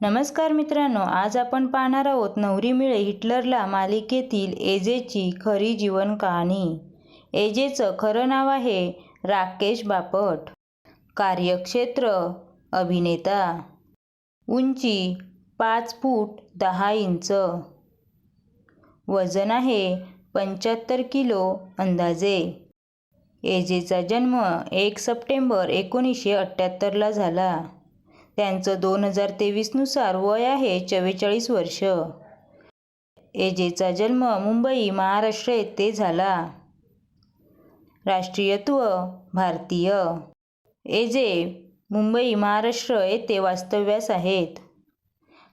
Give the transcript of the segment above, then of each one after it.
नमस्कार मित्रांनो आज आपण पाहणार आहोत नवरी मिळे हिटलरला मालिकेतील एजेची खरी जीवन कहाणी. एजेचं खरं नाव आहे राकेश बापट. कार्यक्षेत्र अभिनेता. उंची पाच फूट दहा इंच. वजन आहे पंच्याहत्तर किलो अंदाजे. एजेचा जन्म एक सप्टेंबर एकोणीसशे अठ्ठ्याहत्तरला झाला. त्यांचं दोन हजार तेवीसनुसार वय आहे चव्वेचाळीस वर्ष. एजेचा जन्म मुंबई महाराष्ट्र येथे झाला. राष्ट्रीयत्व भारतीय. एजे मुंबई महाराष्ट्र येथे वास्तव्यास आहेत.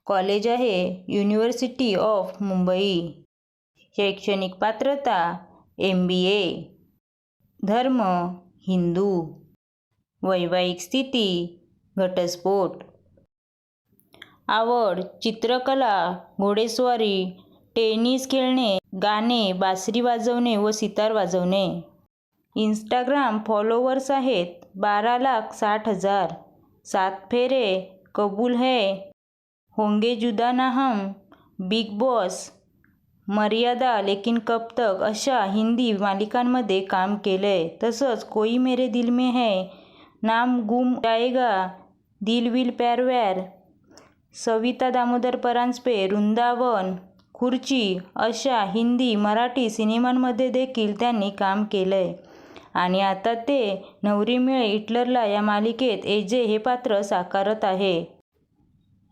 कॉलेज आहे युनिव्हर्सिटी ऑफ मुंबई. शैक्षणिक पात्रता एम. बी. ए. धर्म हिंदू. वैवाहिक स्थिती घटस्फोट. आवड चित्रकला घोडेस्वारी टेनिस खेळणे गाणे बासरी वाजवणे व सितार वाजवणे. इंस्टाग्राम फॉलोवर्स आहेत बारा लाख साठ हजार. सात फेरे कबूल है. होंगे जुदा ना हम बिग बॉस. मर्यादा लेकिन कब तक अशा हिंदी मालिकांमध्ये काम केलं आहे तसंच कोई मेरे दिल में है नाम गुम जाएगा. दिल विल सविता दामोदर परांजपे वृंदावन खुर्ची अशा हिंदी मराठी सिनेमांमध्ये देखील त्यांनी काम केलं आहे आणि आता ते नवरी मिळे हिटलरला या मालिकेत एजे हे पात्र साकारत आहे.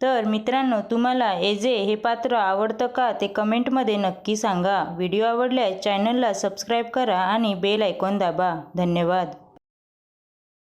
तर मित्रांनो तुम्हाला एजे हे पात्र आवडतं का ते कमेंटमध्ये नक्की सांगा. व्हिडिओ आवडल्यास चॅनलला सबस्क्राईब करा आणि बेल आयकॉन दाबा. धन्यवाद.